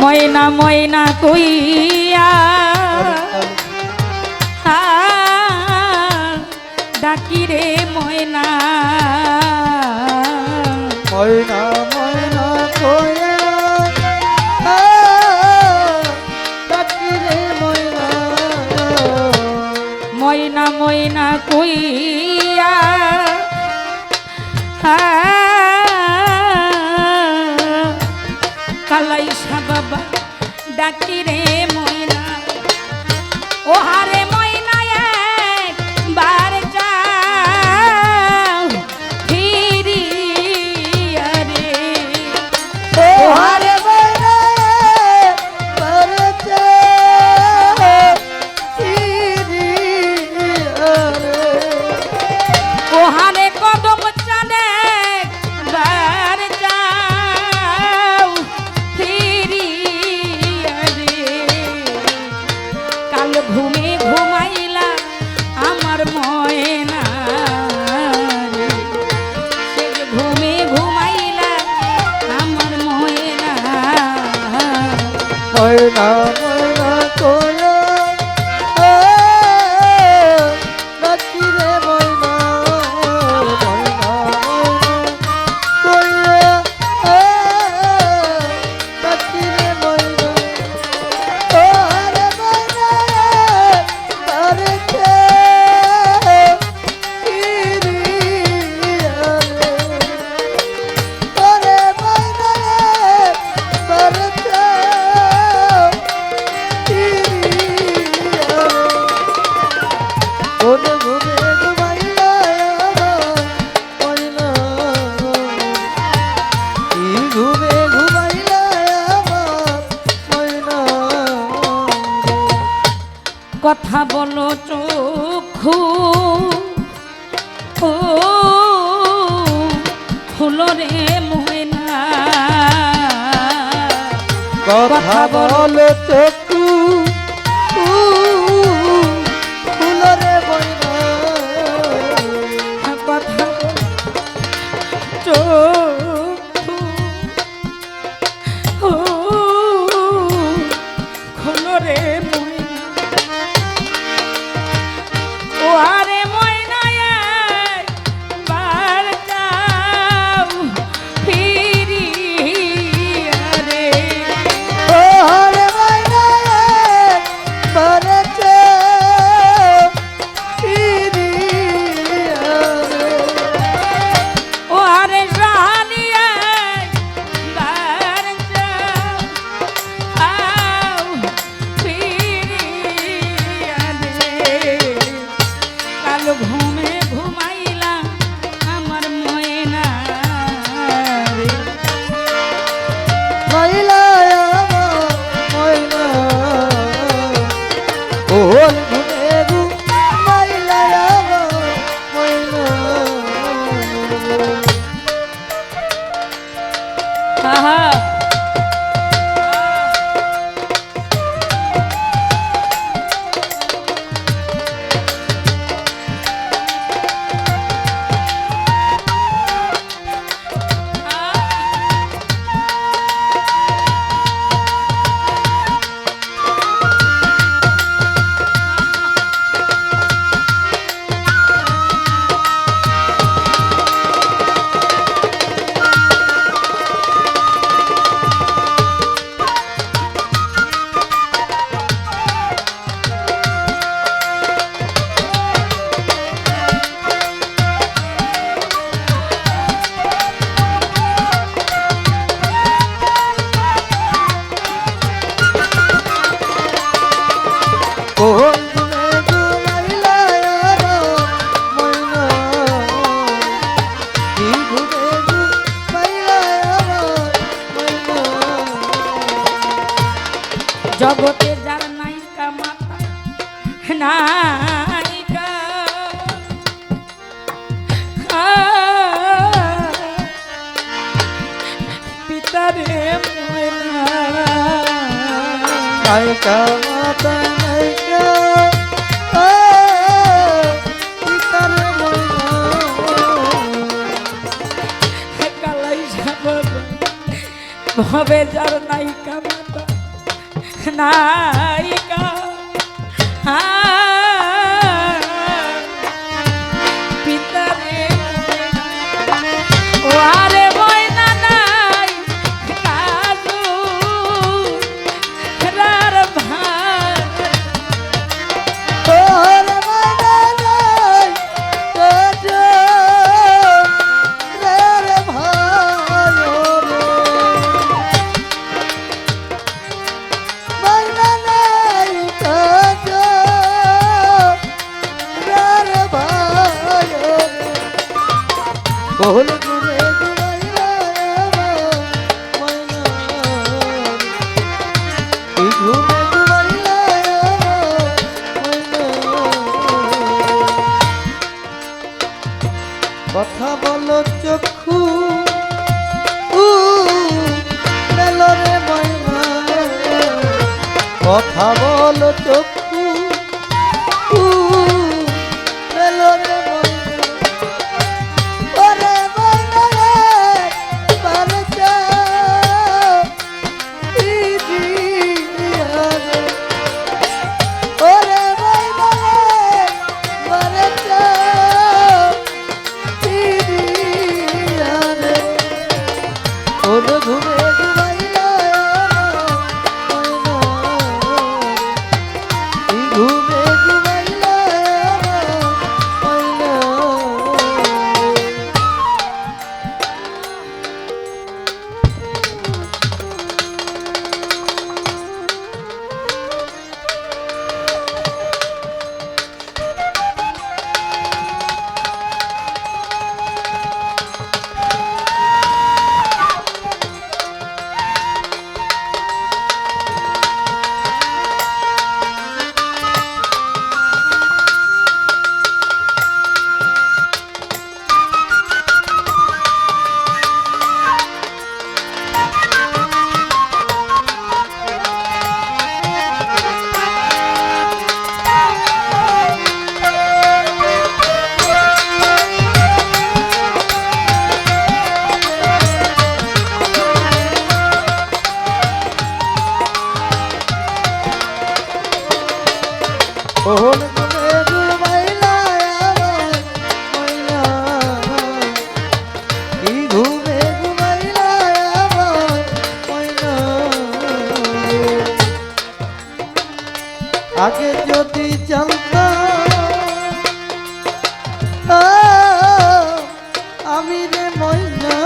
ময়না ময়না কইয়া ডাকি রে ময়না। ময়না ময়না কইয়া ডাকি রে ময়না। ময়না ময়না কইয়া কালাই সাদা বাবা ডাকি রে কথা বলো চক্ষু ও ফুলরে ময়না। কথা বলো চক্ষু হ্যাঁ হ্যাঁ জগতে যার নায়িকা মাতা নায়িকা পিতা রে নায়িকা মাতা নায়িকা হবে যার নায়িকা মাতা নায়িকা। হ্যাঁ কথা বল চোখ আমি রে মইনা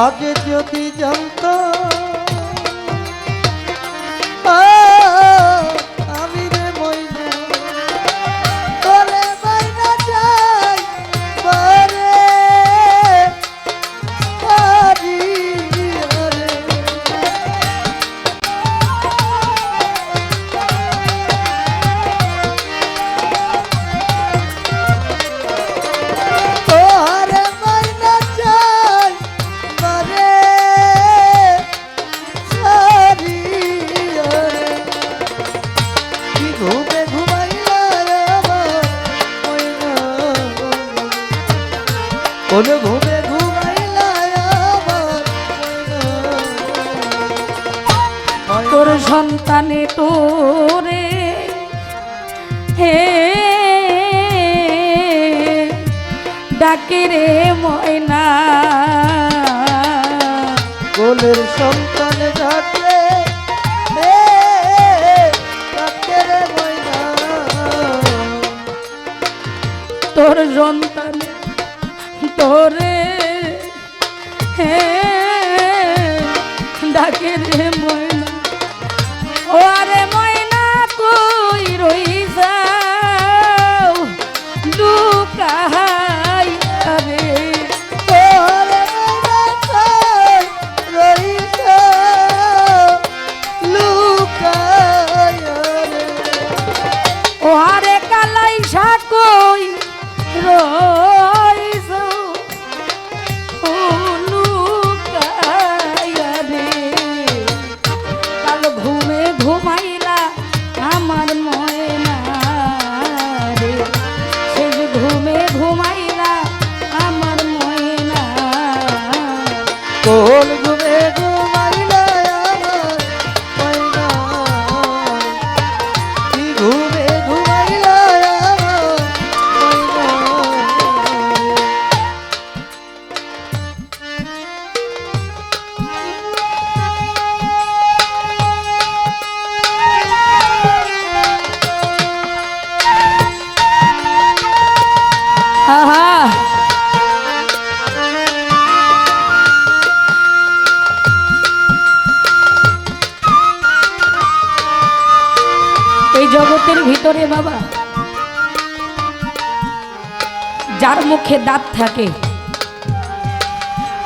আগে যদি জানতাম সন্তানে তোরে। হে ডাকে রে ময়না। কোলের সন্তান ডাকে। তোর সন্তান তোরে। হে মুখে দাঁত থাকে।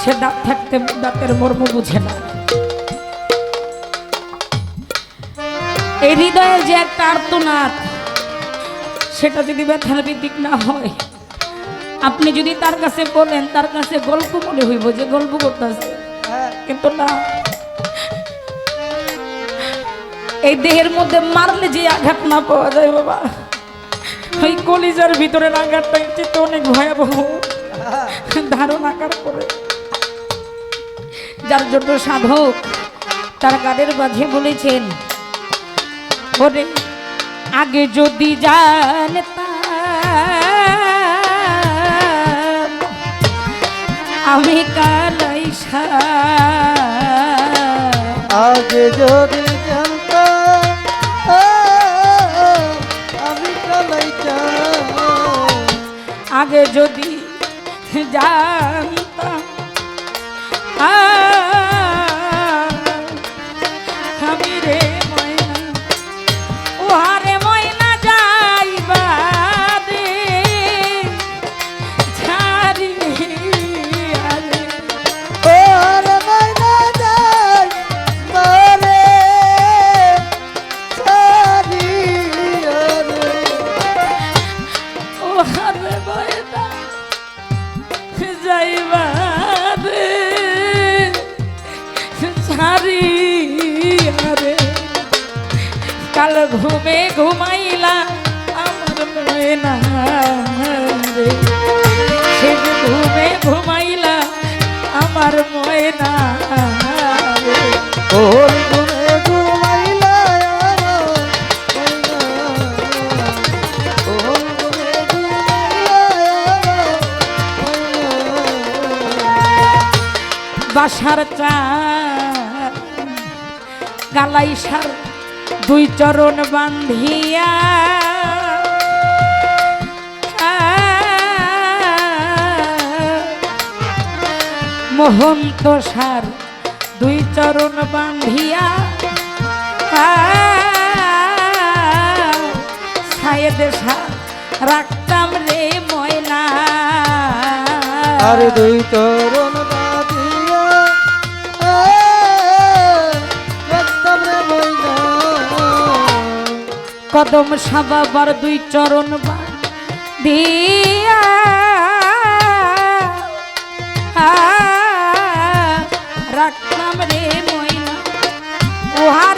সে দাঁত থাকতে দাঁতের মর্ম বুঝে না। এই হৃদয়ের যে একটা আর্তনাদ, সেটা যদি ব্যথার ভিত্তিক না হয়, আপনি যদি তার কাছে বলেন, তার কাছে গল্প মনে হইব যে গল্প করতেছে। কিন্তু না। এই দেহের মধ্যে মারলে যে আঘাত না পাওয়া যায় বাবা। ওই কলিজার আঘাতটা এর চেয়ে অনেক ভয়াবহ। ধারণ আকার করে? যার জন্য সাধক তার গানের মাঝে বলেছেন, ওরে, আগে যদি জানতাম আমি কালাই আগে যদি আগে যদি জানতাম আ, ছাড়ি আরে কাল ঘুমে ঘুমাইলা আমার ময়না রে সে ঘুমে ঘুমাইলা আমার ময়না রে ওর গুনে ঘুমাইলা। বাসার চা গালাই সার, দুই চরণ বান্ধিয়া। মহন্ত সার, দুই চরণ বান্ধিয়া। সায়েদ সার, রাখতাম রে ময়না। আর দুই তরুণ কদম সাবাবার দুই চরণ দিয়া রাখলাম রে ময়না। উহারে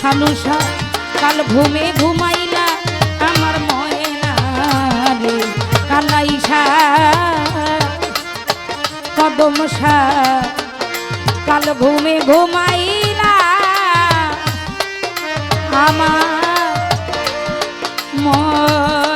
সানুষা কাল ভূমে ঘুমাইলা আমার ময়না রে কালাইসা। কদমসা কাল ভূমে ঘুমাইলা আমার ময়